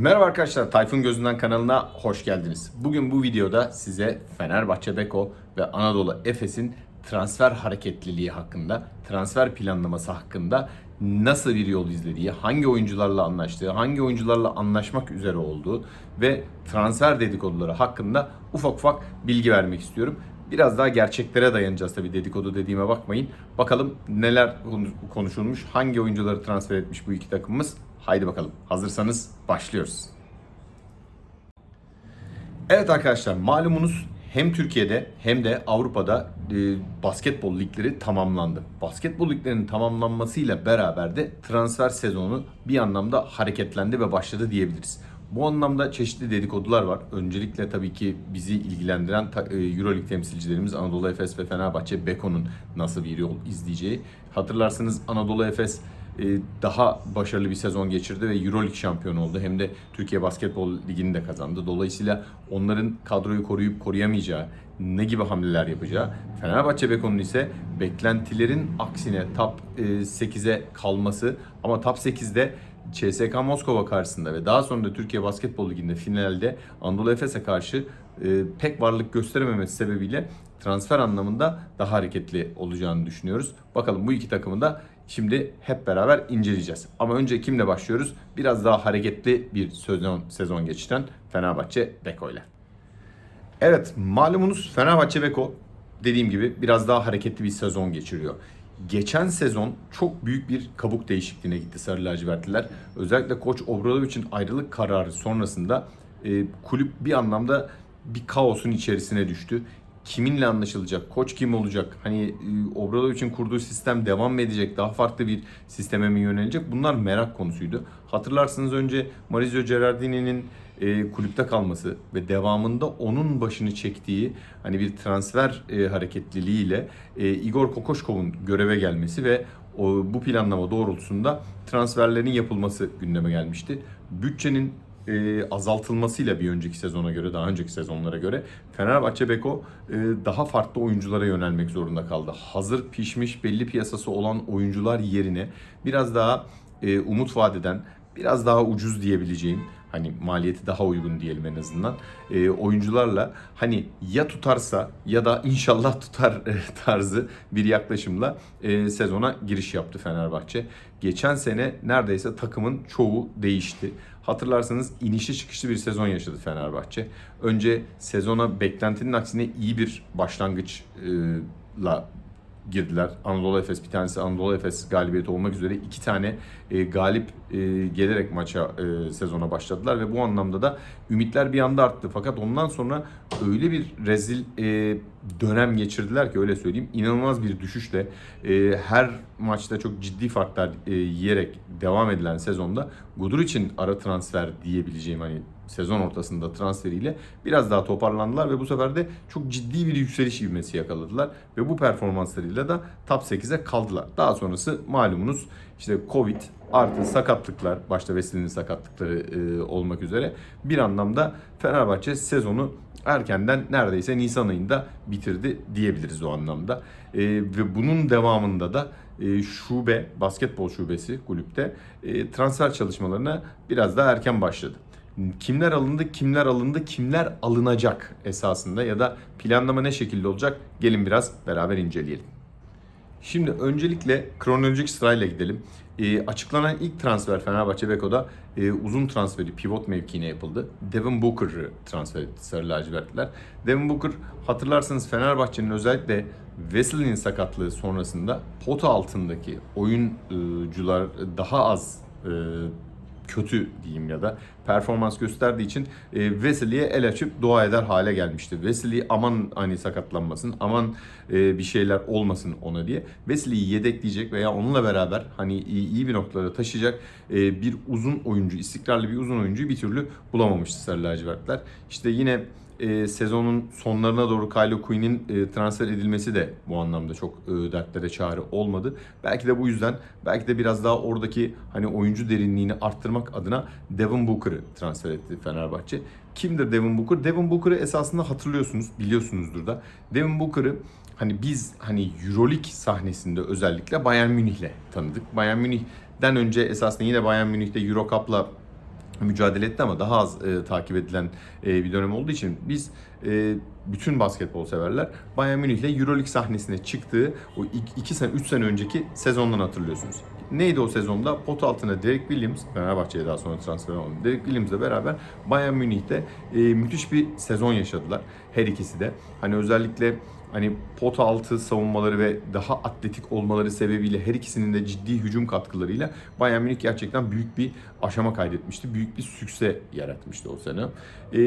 Merhaba arkadaşlar, Tayfun Gözünden kanalına hoş geldiniz. Bugün bu videoda size Fenerbahçe Beko ve Anadolu Efes'in transfer hareketliliği hakkında, transfer planlaması hakkında nasıl bir yol izlediği, hangi oyuncularla anlaştığı, hangi oyuncularla anlaşmak üzere olduğu ve transfer dedikoduları hakkında ufak ufak bilgi vermek istiyorum. Biraz daha gerçeklere dayanacağız tabii dedikodu dediğime bakmayın. Bakalım neler konuşulmuş, hangi oyuncuları transfer etmiş bu iki takımımız. Haydi bakalım. Hazırsanız başlıyoruz. Evet arkadaşlar malumunuz hem Türkiye'de hem de Avrupa'da e, basketbol ligleri tamamlandı. Basketbol liglerinin tamamlanmasıyla beraber de transfer sezonu bir anlamda hareketlendi ve başladı diyebiliriz. Bu anlamda çeşitli dedikodular var. Öncelikle tabii ki bizi ilgilendiren e, Euroleague temsilcilerimiz Anadolu Efes ve Fenerbahçe Beko'nun nasıl bir yol izleyeceği. Hatırlarsınız Anadolu Efes daha başarılı bir sezon geçirdi ve Euroleague şampiyonu oldu. Hem de Türkiye Basketbol Ligi'ni de kazandı. Dolayısıyla onların kadroyu koruyup koruyamayacağı, ne gibi hamleler yapacağı, Fenerbahçe Beko'nun ise beklentilerin aksine top 8'e kalması ama top 8'de CSK Moskova karşısında ve daha sonra da Türkiye Basketbol Ligi'nde finalde Anadolu Efes'e karşı e, pek varlık gösterememesi sebebiyle transfer anlamında daha hareketli olacağını düşünüyoruz. Bakalım bu iki takımı da şimdi hep beraber inceleyeceğiz. Ama önce kimle başlıyoruz? Biraz daha hareketli bir sezon, sezon geçten Fenerbahçe Beko ile. Evet malumunuz Fenerbahçe Beko dediğim gibi biraz daha hareketli bir sezon geçiriyor. Geçen sezon çok büyük bir kabuk değişikliğine gitti Sarı Lacivertliler. Özellikle koç Obradovic'in ayrılık kararı sonrasında e, kulüp bir anlamda bir kaosun içerisine düştü. Kiminle anlaşılacak, koç kim olacak, hani e, Obradovic'in kurduğu sistem devam mı edecek, daha farklı bir sisteme mi yönelecek bunlar merak konusuydu. Hatırlarsınız önce Maurizio Gerardini'nin e, kulüpte kalması ve devamında onun başını çektiği hani bir transfer e, hareketliliğiyle e, Igor Kokoşkov'un göreve gelmesi ve o, bu planlama doğrultusunda transferlerin yapılması gündeme gelmişti. Bütçenin e, azaltılmasıyla bir önceki sezona göre, daha önceki sezonlara göre Fenerbahçe Beko e, daha farklı oyunculara yönelmek zorunda kaldı. Hazır pişmiş belli piyasası olan oyuncular yerine biraz daha e, umut vadeden, biraz daha ucuz diyebileceğim hani maliyeti daha uygun diyelim en azından e, oyuncularla hani ya tutarsa ya da inşallah tutar e, tarzı bir yaklaşımla e, sezona giriş yaptı Fenerbahçe. Geçen sene neredeyse takımın çoğu değişti. Hatırlarsanız inişli çıkışlı bir sezon yaşadı Fenerbahçe. Önce sezona beklentinin aksine iyi bir başlangıçla girdiler. Anadolu Efes bir tanesi Anadolu Efes galibiyeti olmak üzere iki tane e, galip e, gelerek maça e, sezona başladılar ve bu anlamda da ümitler bir anda arttı. Fakat ondan sonra öyle bir rezil e, dönem geçirdiler ki öyle söyleyeyim. İnanılmaz bir düşüşle e, her maçta çok ciddi farklar e, yiyerek devam edilen sezonda Gudur için ara transfer diyebileceğim hani sezon ortasında transferiyle biraz daha toparlandılar ve bu sefer de çok ciddi bir yükseliş ivmesi yakaladılar ve bu performanslarıyla da top 8'e kaldılar. Daha sonrası malumunuz işte Covid artı sakatlıklar başta Wesley'nin sakatlıkları e, olmak üzere bir anlamda Fenerbahçe sezonu erkenden neredeyse Nisan ayında bitirdi diyebiliriz o anlamda. E, ve bunun devamında da e, şube, basketbol şubesi kulüpte e, transfer çalışmalarına biraz daha erken başladı kimler alındı, kimler alındı, kimler alınacak esasında ya da planlama ne şekilde olacak gelin biraz beraber inceleyelim. Şimdi öncelikle kronolojik sırayla gidelim. E, açıklanan ilk transfer Fenerbahçe Beko'da e, uzun transferi pivot mevkiine yapıldı. Devin Booker'ı transfer etti Sarı lacivertliler. Devin Booker hatırlarsanız Fenerbahçe'nin özellikle Wesley'nin sakatlığı sonrasında pota altındaki oyuncular daha az e, kötü diyeyim ya da performans gösterdiği için e, Wesley'e el açıp dua eder hale gelmişti. Wesley aman hani sakatlanmasın, aman e, bir şeyler olmasın ona diye. Wesley'i yedekleyecek veya onunla beraber hani iyi, iyi bir noktalara taşıyacak e, bir uzun oyuncu, istikrarlı bir uzun oyuncuyu bir türlü bulamamıştı Sarı lacivertler. İşte yine e, sezonun sonlarına doğru Kylo Quinn'in e, transfer edilmesi de bu anlamda çok e, dertlere çare olmadı. Belki de bu yüzden belki de biraz daha oradaki hani oyuncu derinliğini arttırmak adına Devin Booker'ı transfer etti Fenerbahçe. Kimdir Devin Booker? Devin Booker'ı esasında hatırlıyorsunuz, biliyorsunuzdur da. Devin Booker'ı hani biz hani Euroleague sahnesinde özellikle Bayern Münih'le tanıdık. Bayern Münih'den önce esasında yine Bayern Münih'te Euro Cup'la mücadele etti ama daha az e, takip edilen e, bir dönem olduğu için biz e, bütün basketbol severler Bayern Münih ile Euroleague sahnesine çıktığı o 2 sene 3 sene önceki sezondan hatırlıyorsunuz. Neydi o sezonda? Pot altına Derek Williams, Fenerbahçe'ye daha sonra transfer oldu. Derek Williams'la beraber Bayern Münih'te e, müthiş bir sezon yaşadılar. Her ikisi de. Hani özellikle hani pot altı savunmaları ve daha atletik olmaları sebebiyle her ikisinin de ciddi hücum katkılarıyla Bayern Münih gerçekten büyük bir aşama kaydetmişti. Büyük bir sükse yaratmıştı o sene. Ee,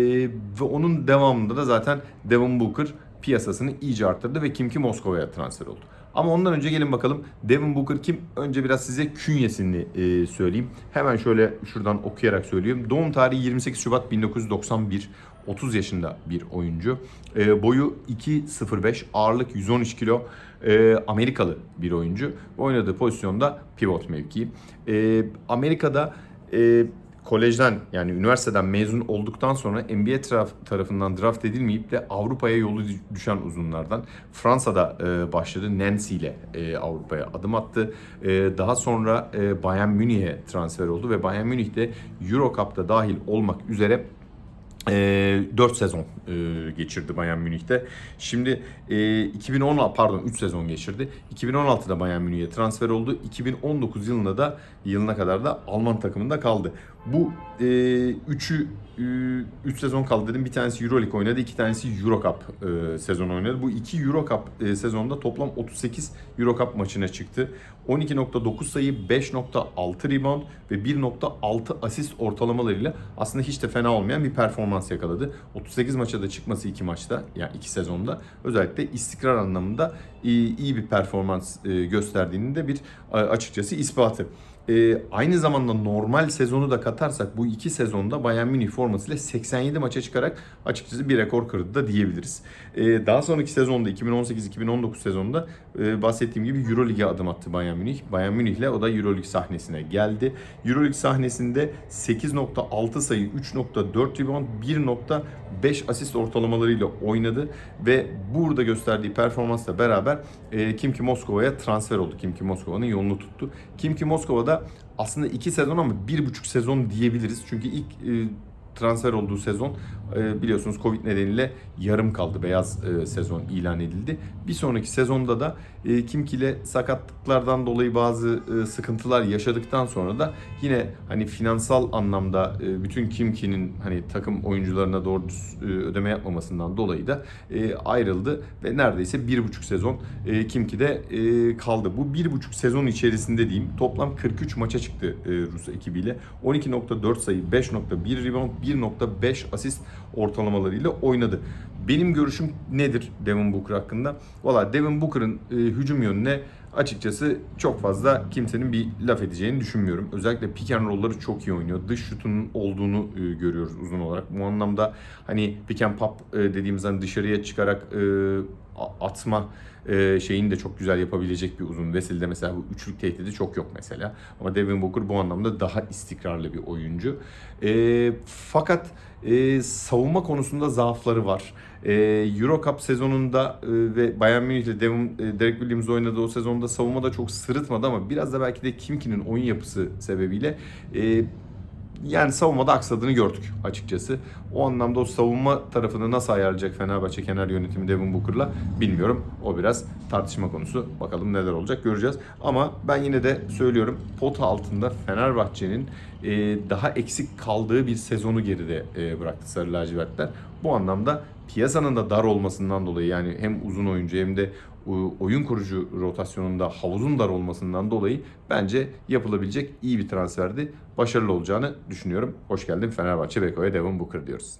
ve onun devamında da zaten Devin Booker piyasasını iyice arttırdı ve Kim ki Moskova'ya transfer oldu. Ama ondan önce gelin bakalım Devin Booker kim? Önce biraz size künyesini e, söyleyeyim. Hemen şöyle şuradan okuyarak söyleyeyim. Doğum tarihi 28 Şubat 1991. 30 yaşında bir oyuncu. E, boyu 2.05, ağırlık 113 kilo. E, Amerikalı bir oyuncu. Oynadığı pozisyonda pivot mevkii. E, Amerika'da e, kolejden yani üniversiteden mezun olduktan sonra NBA taraf, tarafından draft edilmeyip de Avrupa'ya yolu düşen uzunlardan. Fransa'da e, başladı. Nancy ile e, Avrupa'ya adım attı. E, daha sonra e, Bayern Münih'e transfer oldu ve Bayern Münih'te Euro Cup'ta dahil olmak üzere e, 4 sezon e, geçirdi Bayern Münih'te. Şimdi e, 2016 pardon 3 sezon geçirdi. 2016'da Bayern Münih'e transfer oldu. 2019 yılında da yılına kadar da Alman takımında kaldı. Bu e, üçü 3 sezon kaldı dedim. Bir tanesi Euroleague oynadı, iki tanesi Euro Cup e, sezon oynadı. Bu iki Euro Cup e, sezonda toplam 38 Euro Cup maçına çıktı. 12.9 sayı, 5.6 rebound ve 1.6 asist ortalamalarıyla aslında hiç de fena olmayan bir performans yakaladı. 38 maça da çıkması iki maçta yani iki sezonda özellikle istikrar anlamında iyi, iyi bir performans e, gösterdiğini de bir açıkçası ispatı. E, aynı zamanda normal sezonu da katarsak bu iki sezonda Bayern Münih formasıyla 87 maça çıkarak açıkçası bir rekor kırdı da diyebiliriz. E, daha sonraki sezonda 2018-2019 sezonunda e, bahsettiğim gibi Euroleague'e adım attı Bayern Münih. Bayern Münih ile o da Euroleague sahnesine geldi. Euroleague sahnesinde 8.6 sayı, 3.4 rebound, 1.5 asist ortalamalarıyla oynadı ve burada gösterdiği performansla beraber e, Kimki Moskova'ya transfer oldu. Kimki Moskova'nın yolunu tuttu. Kimki Moskova'da aslında iki sezon ama bir buçuk sezon diyebiliriz. Çünkü ilk e, transfer olduğu sezon e, biliyorsunuz Covid nedeniyle yarım kaldı. Beyaz e, sezon ilan edildi. Bir sonraki sezonda da e, Kimki ile sakatlıklardan dolayı bazı sıkıntılar yaşadıktan sonra da yine hani finansal anlamda bütün Kimki'nin hani takım oyuncularına doğru ödeme yapmamasından dolayı da ayrıldı ve neredeyse bir buçuk sezon Kimki'de kaldı. Bu bir buçuk sezon içerisinde diyeyim toplam 43 maça çıktı Rus ekibiyle. 12.4 sayı, 5.1 rebound, 1.5 asist ortalamalarıyla oynadı. Benim görüşüm nedir Devin Booker hakkında? Valla Devin Booker'ın e, hücum yönüne açıkçası çok fazla kimsenin bir laf edeceğini düşünmüyorum. Özellikle pick and roll'ları çok iyi oynuyor. Dış şutunun olduğunu e, görüyoruz uzun olarak. Bu anlamda hani pick and pop e, dediğimiz hani dışarıya çıkarak e, atma e, şeyini de çok güzel yapabilecek bir uzun. Vesil'de mesela bu üçlük tehdidi çok yok mesela. Ama Devin Booker bu anlamda daha istikrarlı bir oyuncu. E, fakat e, savunma konusunda zaafları var. E, Euro Cup sezonunda e, ve Bayern Münih ile e, Derek Williams oynadığı o sezonda savunmada çok sırıtmadı ama biraz da belki de Kimki'nin oyun yapısı sebebiyle e, yani savunmada aksadığını gördük açıkçası. O anlamda o savunma tarafını nasıl ayarlayacak Fenerbahçe kenar yönetimi Devin Booker'la bilmiyorum. O biraz tartışma konusu. Bakalım neler olacak göreceğiz. Ama ben yine de söylüyorum pot altında Fenerbahçe'nin e, daha eksik kaldığı bir sezonu geride e, bıraktı Sarı Lacivertler. Bu anlamda piyasanın da dar olmasından dolayı yani hem uzun oyuncu hem de oyun kurucu rotasyonunda havuzun dar olmasından dolayı bence yapılabilecek iyi bir transferdi. Başarılı olacağını düşünüyorum. Hoş geldin Fenerbahçe Beko'ya Devon Booker diyoruz.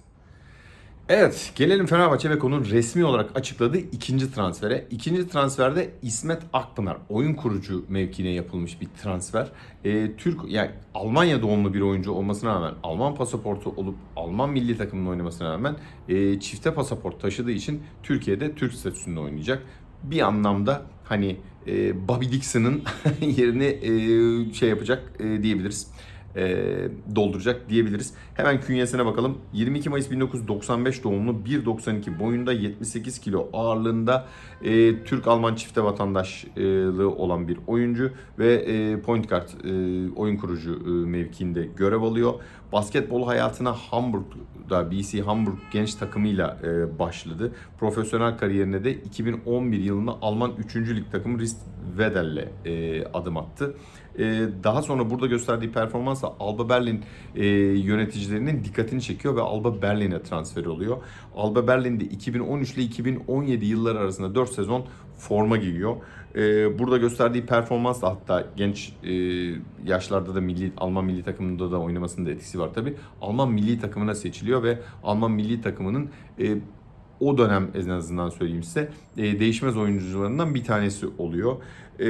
Evet, gelelim Fenerbahçe Beko'nun resmi olarak açıkladığı ikinci transfere. İkinci transferde İsmet Akpınar, oyun kurucu mevkine yapılmış bir transfer. Ee, Türk, yani Almanya doğumlu bir oyuncu olmasına rağmen, Alman pasaportu olup Alman milli takımında oynamasına rağmen e, çifte pasaport taşıdığı için Türkiye'de Türk statüsünde oynayacak bir anlamda hani e, Bobby Dixon'ın yerini e, şey yapacak e, diyebiliriz. E, dolduracak diyebiliriz. Hemen künyesine bakalım. 22 Mayıs 1995 doğumlu 1.92 boyunda 78 kilo ağırlığında e, Türk-Alman çifte vatandaşlığı olan bir oyuncu ve e, point guard e, oyun kurucu e, mevkiinde görev alıyor. Basketbol hayatına Hamburg'da BC Hamburg genç takımıyla e, başladı. Profesyonel kariyerine de 2011 yılında Alman 3. lig takımı Rist Wedel'le e, adım attı. E, daha sonra burada gösterdiği performansla Alba Berlin e, yöneticilerinin dikkatini çekiyor ve Alba Berlin'e transfer oluyor. Alba Berlin'de 2013 ile 2017 yılları arasında 4 sezon forma giyiyor. E, burada gösterdiği performansla hatta genç e, yaşlarda da milli Alman milli takımında da oynamasının da etkisi var tabi. Alman milli takımına seçiliyor ve Alman milli takımının e, o dönem en azından söyleyeyim size e, değişmez oyuncularından bir tanesi oluyor. E,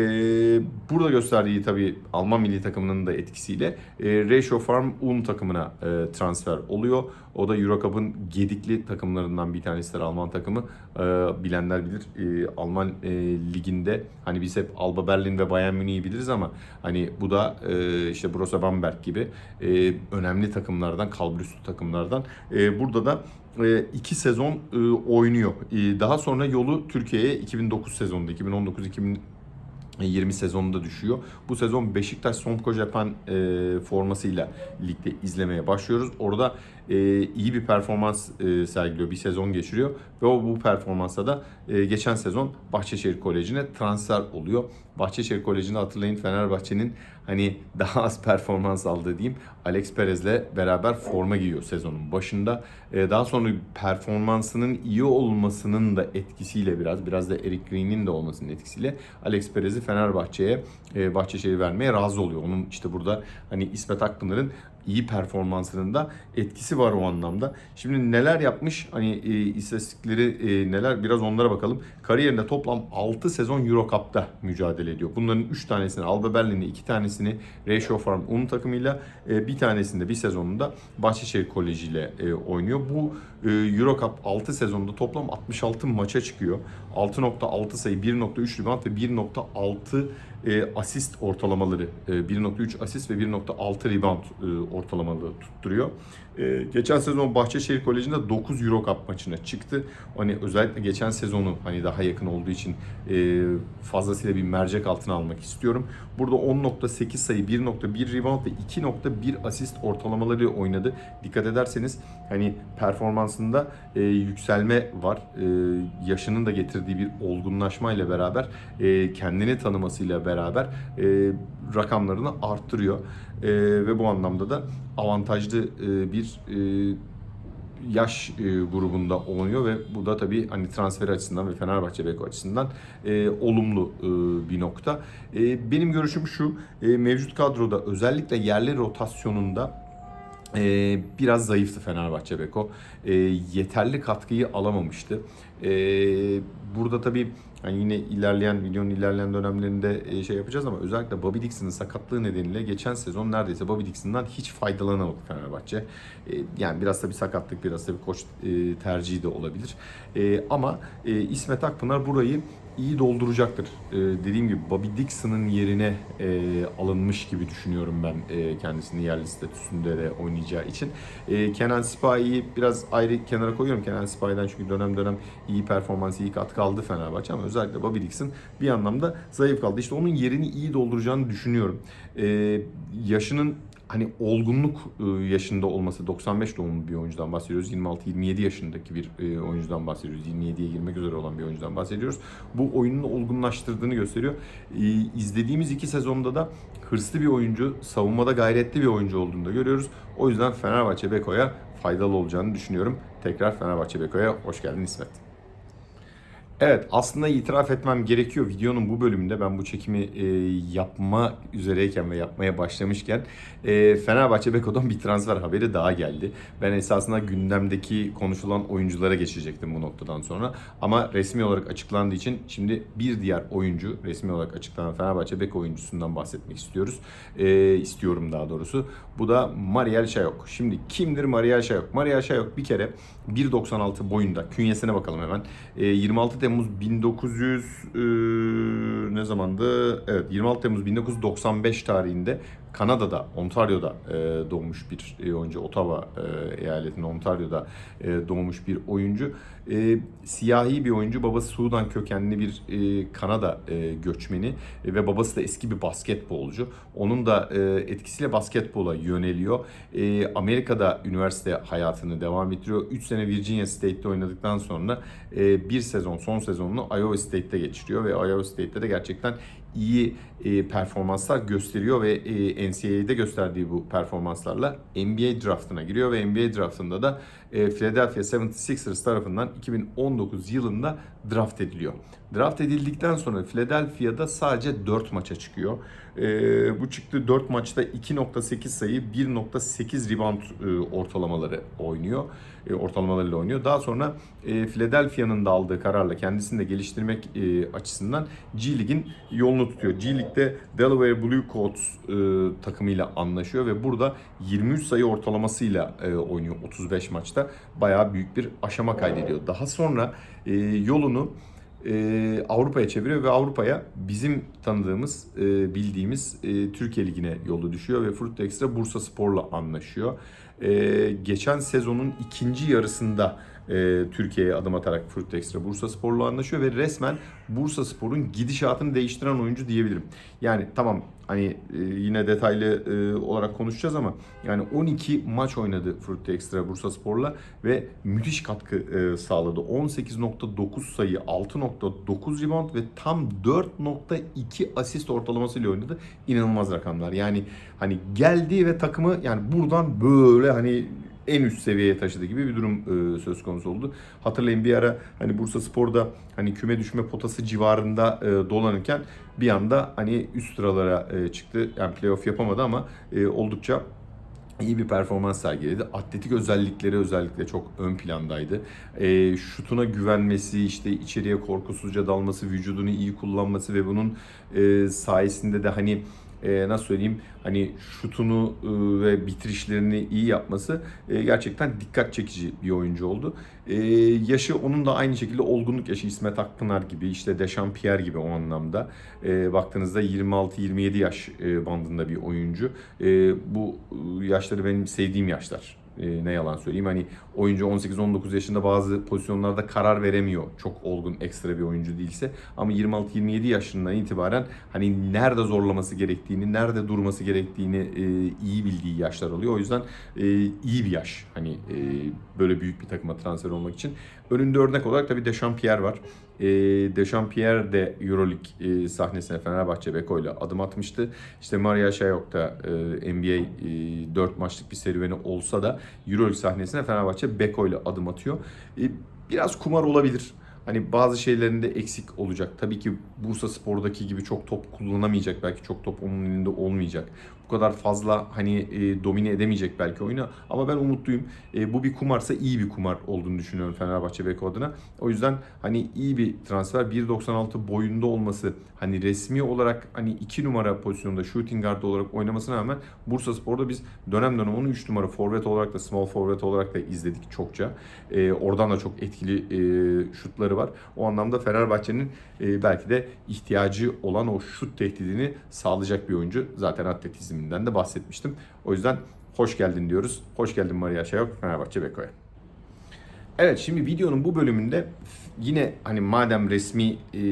burada gösterdiği tabii Alman milli takımının da etkisiyle e, Ratio Farm Un takımına e, transfer oluyor. O da Eurocup'ın gedikli takımlarından bir tanesidir Alman takımı. E, bilenler bilir. E, Alman e, liginde hani biz hep Alba Berlin ve Bayern Münih'i biliriz ama hani bu da e, işte Borussia Bamberg gibi e, önemli takımlardan, kalburüstü takımlardan. E, burada da e, iki sezon e, oynuyor. E, daha sonra yolu Türkiye'ye 2009 sezonunda, 2019-2020 sezonunda düşüyor. Bu sezon Beşiktaş Somko Japan e, formasıyla ligde izlemeye başlıyoruz. Orada e, iyi bir performans e, sergiliyor. Bir sezon geçiriyor ve o bu performansa da e, geçen sezon Bahçeşehir Koleji'ne transfer oluyor. Bahçeşehir Koleji'nde hatırlayın Fenerbahçe'nin hani daha az performans aldığı diyeyim Alex Perez'le beraber forma giyiyor sezonun başında. E, daha sonra performansının iyi olmasının da etkisiyle biraz biraz da Eric Green'in de olmasının etkisiyle Alex Perez'i Fenerbahçe'ye e, Bahçeşehir vermeye razı oluyor. Onun işte burada hani İsmet Akpınar'ın iyi performansının da etkisi var o anlamda. Şimdi neler yapmış? Hani e, istatistikleri e, neler? Biraz onlara bakalım. Kariyerinde toplam 6 sezon Euro Cup'ta mücadele ediyor. Bunların 3 tanesini Alba Berlin'de, 2 tanesini Ratio Farm Un takımıyla, e, bir tanesinde bir sezonunda Bahçeşehir Koleji ile e, oynuyor. Bu e, Euro Cup 6 sezonunda toplam 66 maça çıkıyor. 6.6 sayı, 1.3 rebound ve 1.6 e, asist ortalamaları, e, 1.3 asist ve 1.6 rebound e, ortalamaları tutturuyor. E, geçen sezon Bahçeşehir Koleji'nde 9 Euro Cup maçına çıktı. Hani özellikle geçen sezonu hani daha yakın olduğu için e, fazlasıyla bir mercek altına almak istiyorum. Burada 10.8 sayı, 1.1 rebound ve 2.1 asist ortalamaları oynadı. Dikkat ederseniz hani performansında e, yükselme var. E, yaşının da getirdiği bir olgunlaşmayla beraber e, kendini tanımasıyla beraber rakamlarını arttırıyor. Ve bu anlamda da avantajlı e, bir e, yaş e, grubunda oynuyor ve bu da tabii hani transfer açısından ve Fenerbahçe Beko açısından olumlu bir nokta. Benim görüşüm şu, mevcut kadroda özellikle yerli rotasyonunda biraz zayıftı Fenerbahçe Beko. Yeterli katkıyı alamamıştı. Burada tabii yani yine ilerleyen videonun ilerleyen dönemlerinde e, şey yapacağız ama özellikle Bobby Dixon'ın sakatlığı nedeniyle geçen sezon neredeyse Bobby Dixon'dan hiç faydalanamadı Fenerbahçe. E, yani biraz da bir sakatlık, biraz da bir koç e, tercihi de olabilir. Ama İsmet Akpınar burayı iyi dolduracaktır. Ee, dediğim gibi Bobby Dixon'ın yerine e, alınmış gibi düşünüyorum ben e, kendisini yerli statüsünde de oynayacağı için. E, Kenan Sipahi'yi biraz ayrı kenara koyuyorum. Kenan Sipahi'den çünkü dönem dönem iyi performans, iyi katkı aldı Fenerbahçe ama özellikle Bobby Dixon bir anlamda zayıf kaldı. İşte onun yerini iyi dolduracağını düşünüyorum. E, yaşının hani olgunluk e, yaşında olması 95 doğumlu bir oyuncudan bahsediyoruz. 26-27 yaşındaki bir e, oyuncudan bahsediyoruz. 27'ye girmek üzere olan bir oyuncudan bahsediyoruz. Bu oyununu olgunlaştırdığını gösteriyor. E, İzlediğimiz iki sezonda da hırslı bir oyuncu, savunmada gayretli bir oyuncu olduğunu da görüyoruz. O yüzden Fenerbahçe Beko'ya faydalı olacağını düşünüyorum. Tekrar Fenerbahçe Beko'ya hoş geldin İsmet. Evet aslında itiraf etmem gerekiyor. Videonun bu bölümünde ben bu çekimi e, yapma üzereyken ve yapmaya başlamışken e, Fenerbahçe Beko'dan bir transfer haberi daha geldi. Ben esasında gündemdeki konuşulan oyunculara geçecektim bu noktadan sonra. Ama resmi olarak açıklandığı için şimdi bir diğer oyuncu resmi olarak açıklanan Fenerbahçe Beko oyuncusundan bahsetmek istiyoruz. E, istiyorum daha doğrusu. Bu da Mariel Şayok. Şimdi kimdir Mariel Şayok? Mariel Şayok bir kere 1.96 boyunda. Künyesine bakalım hemen. E, 26 Temmuz 1900 e, ne zamandı? Evet 26 Temmuz 1995 tarihinde Kanada'da, Ontario'da e, doğmuş bir e, oyuncu. Ottawa e, eyaletinin Ontario'da e, doğmuş bir oyuncu. E, siyahi bir oyuncu. Babası Sudan kökenli bir e, Kanada e, göçmeni e, ve babası da eski bir basketbolcu. Onun da e, etkisiyle basketbola yöneliyor. E, Amerika'da üniversite hayatını devam ettiriyor. 3 sene Virginia State'te oynadıktan sonra e, bir sezon, son sezonunu Iowa State'te geçiriyor ve Iowa State'te de gerçekten iyi e, performanslar gösteriyor ve e, NCAA'de gösterdiği bu performanslarla NBA draftına giriyor ve NBA draftında da e, Philadelphia 76ers tarafından 2019 yılında draft ediliyor. Draft edildikten sonra Philadelphia'da sadece 4 maça çıkıyor. E, bu çıktığı 4 maçta 2.8 sayı, 1.8 rebound e, ortalamaları oynuyor. E, ortalamalarıyla oynuyor. Daha sonra e, Philadelphia'nın da aldığı kararla kendisini de geliştirmek e, açısından G Lig'in yolunu tutuyor. G Lig'de Delaware Blue Coats e, takımıyla anlaşıyor ve burada 23 sayı ortalamasıyla e, oynuyor 35 maçta. Bayağı büyük bir aşama kaydediyor. Daha sonra e, yolunu e, Avrupa'ya çeviriyor ve Avrupa'ya bizim tanıdığımız, e, bildiğimiz e, Türkiye Ligi'ne yolu düşüyor ve Fruit Extra Bursa Spor'la anlaşıyor. E, geçen sezonun ikinci yarısında e, Türkiye'ye adım atarak Extra Bursa Spor'la anlaşıyor ve resmen Bursa Spor'un gidişatını değiştiren oyuncu diyebilirim. Yani tamam hani e, yine detaylı e, olarak konuşacağız ama yani 12 maç oynadı Extra Bursa Spor'la ve müthiş katkı e, sağladı. 18.9 sayı, 6.9 rebound ve tam 4.2 asist ortalamasıyla oynadı. İnanılmaz rakamlar. Yani hani geldi ve takımı yani buradan böyle hani en üst seviyeye taşıdı gibi bir durum e, söz konusu oldu. Hatırlayın bir ara hani Bursa Spor'da hani küme düşme potası civarında e, dolanırken bir anda hani üst sıralara e, çıktı. Yani playoff yapamadı ama e, oldukça iyi bir performans sergiledi. Atletik özellikleri özellikle çok ön plandaydı. E, şutuna güvenmesi, işte içeriye korkusuzca dalması, vücudunu iyi kullanması ve bunun e, sayesinde de hani e, nasıl söyleyeyim hani şutunu e, ve bitirişlerini iyi yapması e, gerçekten dikkat çekici bir oyuncu oldu. E, yaşı onun da aynı şekilde olgunluk yaşı İsmet Akpınar gibi işte Dechampierre gibi o anlamda baktığınızda 26-27 yaş bandında bir oyuncu. Bu yaşları benim sevdiğim yaşlar. E, ne yalan söyleyeyim. Hani oyuncu 18-19 yaşında bazı pozisyonlarda karar veremiyor. Çok olgun ekstra bir oyuncu değilse. Ama 26-27 yaşından itibaren hani nerede zorlaması gerektiğini nerede durması gerektiğini e, iyi bildiği yaşlar oluyor o yüzden e, iyi bir yaş. Hani e, böyle büyük bir takıma transfer olmak için. Önünde örnek olarak tabii Dechampierre var e, Dechampierre de Euroleague e, sahnesine Fenerbahçe Beko ile adım atmıştı. İşte Maria Shayok da e, NBA e, 4 maçlık bir serüveni olsa da Euroleague sahnesine Fenerbahçe Beko ile adım atıyor. E, biraz kumar olabilir. Hani bazı şeylerinde eksik olacak. Tabii ki Bursa Spor'daki gibi çok top kullanamayacak. Belki çok top onun elinde olmayacak. Bu kadar fazla hani e, domine edemeyecek belki oyunu. Ama ben umutluyum. E, bu bir kumarsa iyi bir kumar olduğunu düşünüyorum Fenerbahçe Beko adına. O yüzden hani iyi bir transfer. 1.96 boyunda olması hani resmi olarak hani 2 numara pozisyonda shooting guard olarak oynamasına rağmen Bursa Spor'da biz dönem dönem onu 3 numara forvet olarak da small forvet olarak da izledik çokça. E, oradan da çok etkili e, şutları var. O anlamda Fenerbahçe'nin e, belki de ihtiyacı olan o şut tehdidini sağlayacak bir oyuncu. Zaten atletizminden de bahsetmiştim. O yüzden hoş geldin diyoruz. Hoş geldin Maria Şayok Fenerbahçe Beko'ya. Evet şimdi videonun bu bölümünde yine hani madem resmi e,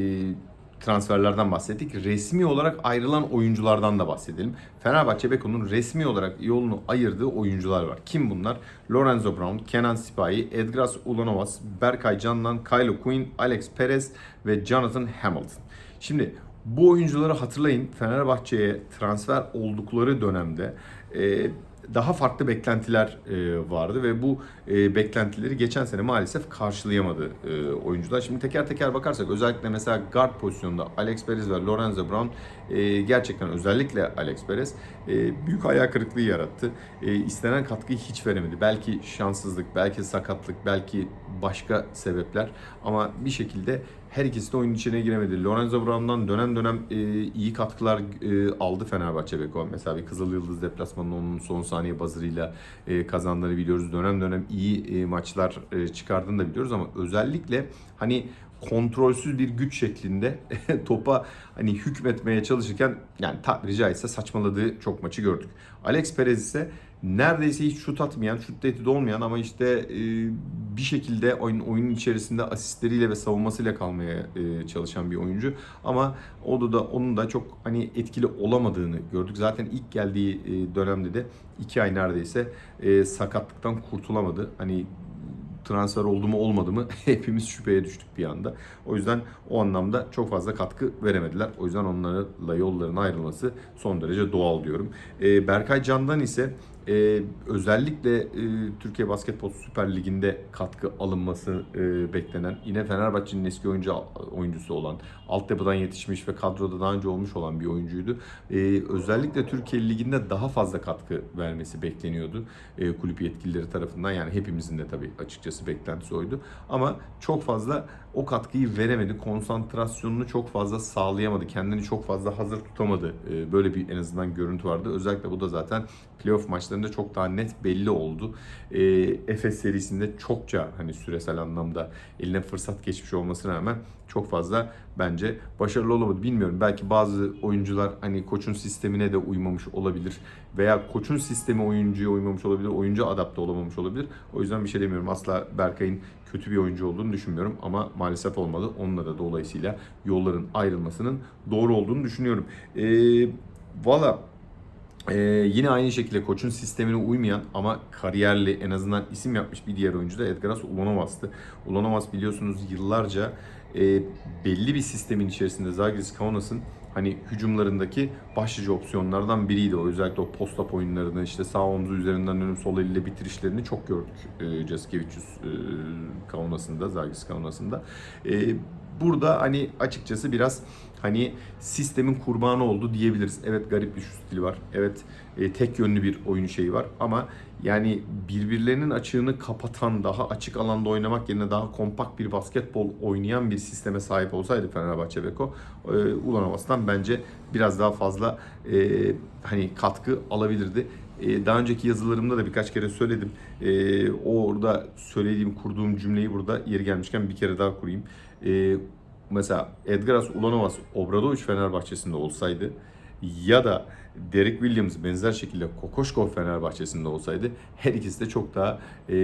transferlerden bahsettik. Resmi olarak ayrılan oyunculardan da bahsedelim. Fenerbahçe Beko'nun resmi olarak yolunu ayırdığı oyuncular var. Kim bunlar? Lorenzo Brown, Kenan Sipahi, Edgras Ulanovas, Berkay Canlan, Kylo Quinn, Alex Perez ve Jonathan Hamilton. Şimdi bu oyuncuları hatırlayın Fenerbahçe'ye transfer oldukları dönemde e, daha farklı beklentiler e, vardı ve bu e, beklentileri geçen sene maalesef karşılayamadı e, oyuncular. Şimdi teker teker bakarsak özellikle mesela guard pozisyonunda Alex Perez ve Lorenzo Brown e, gerçekten özellikle Alex Perez e, büyük hayal kırıklığı yarattı. E, istenen katkıyı hiç veremedi. Belki şanssızlık, belki sakatlık, belki başka sebepler ama bir şekilde her ikisi de oyun içine giremedi. Lorenzo Brown'dan dönem dönem e, iyi katkılar e, aldı Fenerbahçe Beko. Mesela bir Kızıl Yıldız deplasmanının onun son saniye buzzer'ıyla e, kazandığını biliyoruz. Dönem dönem iyi e, maçlar e, çıkardığını da biliyoruz ama özellikle hani kontrolsüz bir güç şeklinde topa hani hükmetmeye çalışırken yani tabiri caizse saçmaladığı çok maçı gördük. Alex Perez ise neredeyse hiç şut atmayan, şut tehdidi olmayan ama işte e, bir şekilde oyun oyunun içerisinde asistleriyle ve savunmasıyla kalmaya e, çalışan bir oyuncu. Ama o da onun da çok hani etkili olamadığını gördük. Zaten ilk geldiği e, dönemde de iki ay neredeyse e, sakatlıktan kurtulamadı. Hani transfer oldu mu olmadı mı hepimiz şüpheye düştük bir anda. O yüzden o anlamda çok fazla katkı veremediler. O yüzden onlarla yolların ayrılması son derece doğal diyorum. E, Berkay Can'dan ise e, özellikle e, Türkiye Basketbol Süper Ligi'nde katkı alınması e, beklenen yine Fenerbahçe'nin eski oyuncu oyuncusu olan altyapıdan yetişmiş ve kadroda daha önce olmuş olan bir oyuncuydu. E, özellikle Türkiye Ligi'nde daha fazla katkı vermesi bekleniyordu e, kulüp yetkilileri tarafından yani hepimizin de tabii açıkçası beklentisi oydu. Ama çok fazla o katkıyı veremedi. Konsantrasyonunu çok fazla sağlayamadı. Kendini çok fazla hazır tutamadı. E, böyle bir en azından görüntü vardı. Özellikle bu da zaten playoff maçlarında çok daha net belli oldu. E, Efes serisinde çokça hani süresel anlamda eline fırsat geçmiş olmasına rağmen çok fazla bence başarılı olamadı. Bilmiyorum belki bazı oyuncular hani koçun sistemine de uymamış olabilir veya koçun sistemi oyuncuya uymamış olabilir, oyuncu adapte olamamış olabilir. O yüzden bir şey demiyorum. Asla Berkay'ın kötü bir oyuncu olduğunu düşünmüyorum ama maalesef olmadı. Onunla da dolayısıyla yolların ayrılmasının doğru olduğunu düşünüyorum. Ee, Valla ee, yine aynı şekilde koçun sistemine uymayan ama kariyerli en azından isim yapmış bir diğer oyuncu da Edgaras Ulanovas'tı. Ulanovas biliyorsunuz yıllarca e, belli bir sistemin içerisinde Zagris Kaunas'ın hani hücumlarındaki başlıca opsiyonlardan biriydi. O özellikle o post-up oyunlarını işte sağ omzu üzerinden dönüp sol elle bitirişlerini çok gördük e, Jaskevicius e, Kaunas'ında, Zagris Kaunas'ında. E, burada hani açıkçası biraz hani sistemin kurbanı oldu diyebiliriz. Evet garip bir şut stili var. Evet e, tek yönlü bir oyun şeyi var ama yani birbirlerinin açığını kapatan, daha açık alanda oynamak yerine daha kompakt bir basketbol oynayan bir sisteme sahip olsaydı Fenerbahçe Beko, e, Ulanovas'tan bence biraz daha fazla e, hani katkı alabilirdi. E, daha önceki yazılarımda da birkaç kere söyledim. E, o orada söylediğim, kurduğum cümleyi burada yeri gelmişken bir kere daha kurayım. E, mesela Edgaras Ulanovas Obradoviç Fenerbahçe'sinde olsaydı ya da Derek Williams benzer şekilde Kokoşkov Fenerbahçe'sinde olsaydı her ikisi de çok daha e,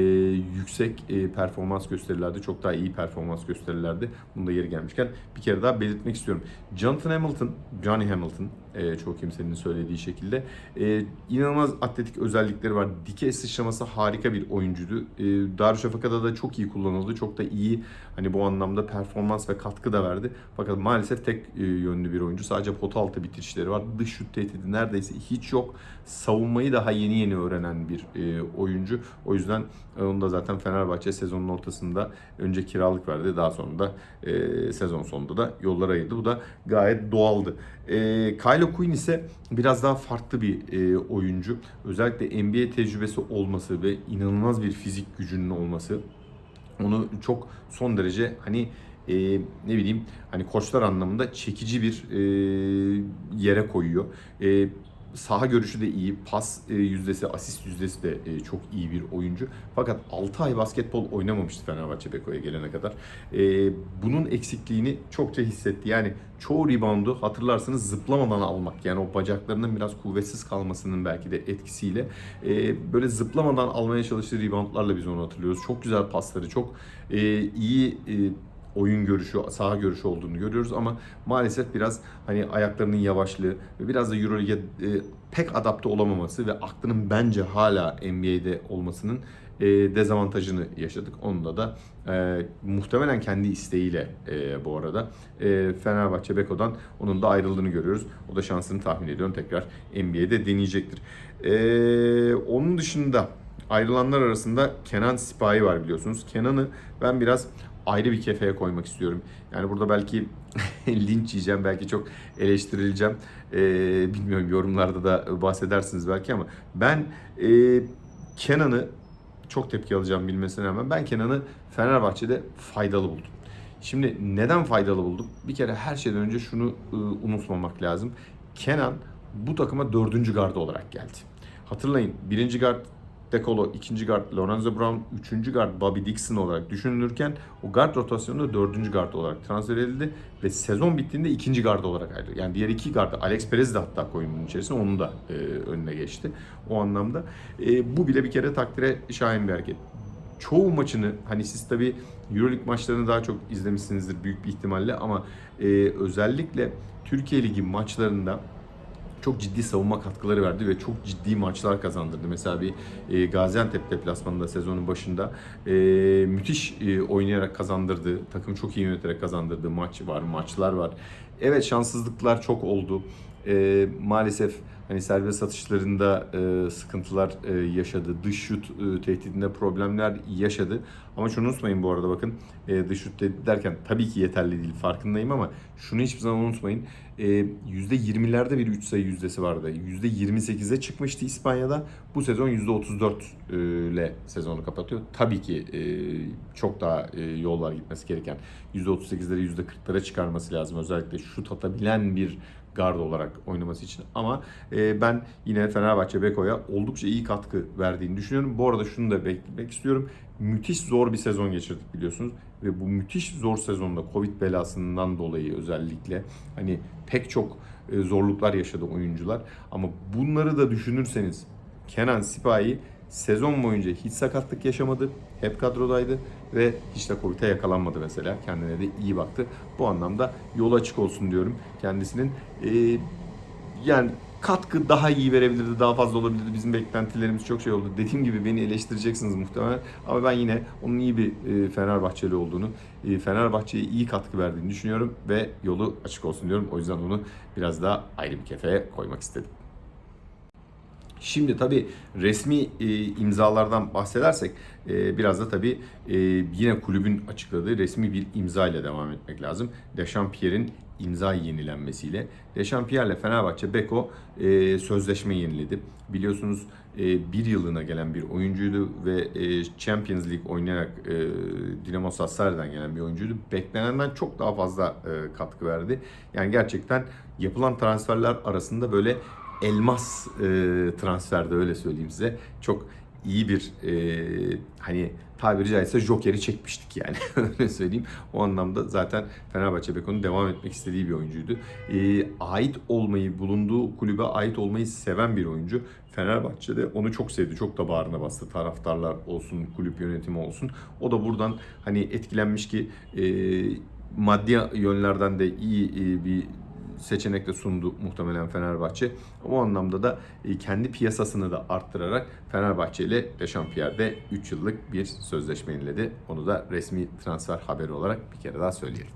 yüksek e, performans gösterirlerdi. Çok daha iyi performans gösterirlerdi. Bunu da yeri gelmişken bir kere daha belirtmek istiyorum. Jonathan Hamilton, Johnny Hamilton e, çok kimsenin söylediği şekilde e, inanılmaz atletik özellikleri var. Dikey sıçraması harika bir oyuncuydu. E, Darüşşafaka'da da çok iyi kullanıldı. Çok da iyi hani bu anlamda performans ve katkı da verdi. Fakat maalesef tek e, yönlü bir oyuncu. Sadece pot altı bitirişleri var. Dış şut tehdidi neredeyse hiç yok. Savunmayı daha yeni yeni öğrenen bir e, oyuncu. O yüzden e, onu da zaten Fenerbahçe sezonun ortasında önce kiralık verdi. Daha sonra da e, sezon sonunda da yollar ayırdı. Bu da gayet doğaldı. E, Kylo Quinn ise biraz daha farklı bir e, oyuncu. Özellikle NBA tecrübesi olması ve inanılmaz bir fizik gücünün olması onu çok son derece hani e, ne bileyim hani koçlar anlamında çekici bir e, yere koyuyor. E, saha görüşü de iyi, pas e, yüzdesi, asist yüzdesi de e, çok iyi bir oyuncu. Fakat 6 ay basketbol oynamamıştı Fenerbahçe Beko'ya gelene kadar. E, bunun eksikliğini çokça hissetti. Yani çoğu reboundu hatırlarsanız zıplamadan almak. Yani o bacaklarının biraz kuvvetsiz kalmasının belki de etkisiyle böyle zıplamadan almaya çalıştığı reboundlarla biz onu hatırlıyoruz. Çok güzel pasları, çok iyi oyun görüşü, saha görüşü olduğunu görüyoruz ama maalesef biraz hani ayaklarının yavaşlığı ve biraz da Euroleague'e e, pek adapte olamaması ve aklının bence hala NBA'de olmasının e, dezavantajını yaşadık. Onda da e, muhtemelen kendi isteğiyle e, bu arada e, Fenerbahçe Beko'dan onun da ayrıldığını görüyoruz. O da şansını tahmin ediyorum tekrar NBA'de deneyecektir. E, onun dışında ayrılanlar arasında Kenan Sipahi var biliyorsunuz. Kenan'ı ben biraz ayrı bir kefeye koymak istiyorum. Yani burada belki linç yiyeceğim, belki çok eleştirileceğim. Ee, bilmiyorum yorumlarda da bahsedersiniz belki ama ben e, Kenan'ı çok tepki alacağım bilmesine rağmen ben Kenan'ı Fenerbahçe'de faydalı buldum. Şimdi neden faydalı buldum? Bir kere her şeyden önce şunu e, unutmamak lazım. Kenan bu takıma dördüncü gardı olarak geldi. Hatırlayın birinci gard Dekolo, ikinci guard Lorenzo Brown, üçüncü guard Bobby Dixon olarak düşünülürken o guard rotasyonunda dördüncü guard olarak transfer edildi ve sezon bittiğinde ikinci guard olarak ayrıldı. Yani diğer iki guard Alex Perez de hatta oyunun içerisinde onun da e, önüne geçti o anlamda. E, bu bile bir kere takdire şayan bir hareket. Çoğu maçını hani siz tabi Euroleague maçlarını daha çok izlemişsinizdir büyük bir ihtimalle ama e, özellikle Türkiye Ligi maçlarında çok ciddi savunma katkıları verdi ve çok ciddi maçlar kazandırdı. Mesela bir e, Gaziantep deplasmanında sezonun başında e, müthiş e, oynayarak kazandırdığı, takımı çok iyi yöneterek kazandırdığı maç var, maçlar var. Evet şanssızlıklar çok oldu. E, maalesef hani serbest satışlarında e, sıkıntılar e, yaşadı. Dış şut e, tehdidinde problemler yaşadı. Ama şunu unutmayın bu arada bakın e, dış şut tehdit derken tabii ki yeterli değil farkındayım ama şunu hiçbir zaman unutmayın. E, %20'lerde bir 3 sayı yüzdesi vardı. %28'e çıkmıştı İspanya'da. Bu sezon %34 e, ile sezonu kapatıyor. Tabii ki e, çok daha e, yol var gitmesi gereken. %38'lere %40'lara çıkarması lazım. Özellikle şut atabilen bir garda olarak oynaması için. Ama e, ben yine Fenerbahçe Beko'ya oldukça iyi katkı verdiğini düşünüyorum. Bu arada şunu da beklemek istiyorum. Müthiş zor bir sezon geçirdik biliyorsunuz. Ve bu müthiş zor sezonda Covid belasından dolayı özellikle hani pek çok e, zorluklar yaşadı oyuncular. Ama bunları da düşünürseniz Kenan Sipahi sezon boyunca hiç sakatlık yaşamadı. Hep kadrodaydı ve hiç de Covid'e yakalanmadı mesela. Kendine de iyi baktı. Bu anlamda yol açık olsun diyorum. Kendisinin e, yani katkı daha iyi verebilirdi, daha fazla olabilirdi. Bizim beklentilerimiz çok şey oldu. Dediğim gibi beni eleştireceksiniz muhtemelen. Ama ben yine onun iyi bir e, Fenerbahçeli olduğunu, e, Fenerbahçe'ye iyi katkı verdiğini düşünüyorum ve yolu açık olsun diyorum. O yüzden onu biraz daha ayrı bir kefeye koymak istedim. Şimdi tabii resmi e, imzalardan bahsedersek e, biraz da tabii e, yine kulübün açıkladığı resmi bir imza ile devam etmek lazım. Dechampierre'in imza yenilenmesiyle. Dechampierre'le Fenerbahçe Beko e, sözleşme yeniledi. Biliyorsunuz e, bir yılına gelen bir oyuncuydu ve e, Champions League oynayarak e, Dinamo Sassari'den gelen bir oyuncuydu. Beklenenden çok daha fazla e, katkı verdi. Yani gerçekten yapılan transferler arasında böyle elmas e, transferde öyle söyleyeyim size. Çok iyi bir e, hani tabiri caizse Joker'i çekmiştik yani öyle söyleyeyim. O anlamda zaten Fenerbahçe Beko'nun devam etmek istediği bir oyuncuydu. E, ait olmayı, bulunduğu kulübe ait olmayı seven bir oyuncu. Fenerbahçe'de onu çok sevdi. Çok da bağrına bastı. Taraftarlar olsun, kulüp yönetimi olsun. O da buradan hani etkilenmiş ki e, maddi yönlerden de iyi e, bir seçenek de sundu muhtemelen Fenerbahçe. O anlamda da e, kendi piyasasını da arttırarak Fenerbahçe ile Dechampierre'de 3 yıllık bir sözleşme yeniledi. Onu da resmi transfer haberi olarak bir kere daha söyleyelim.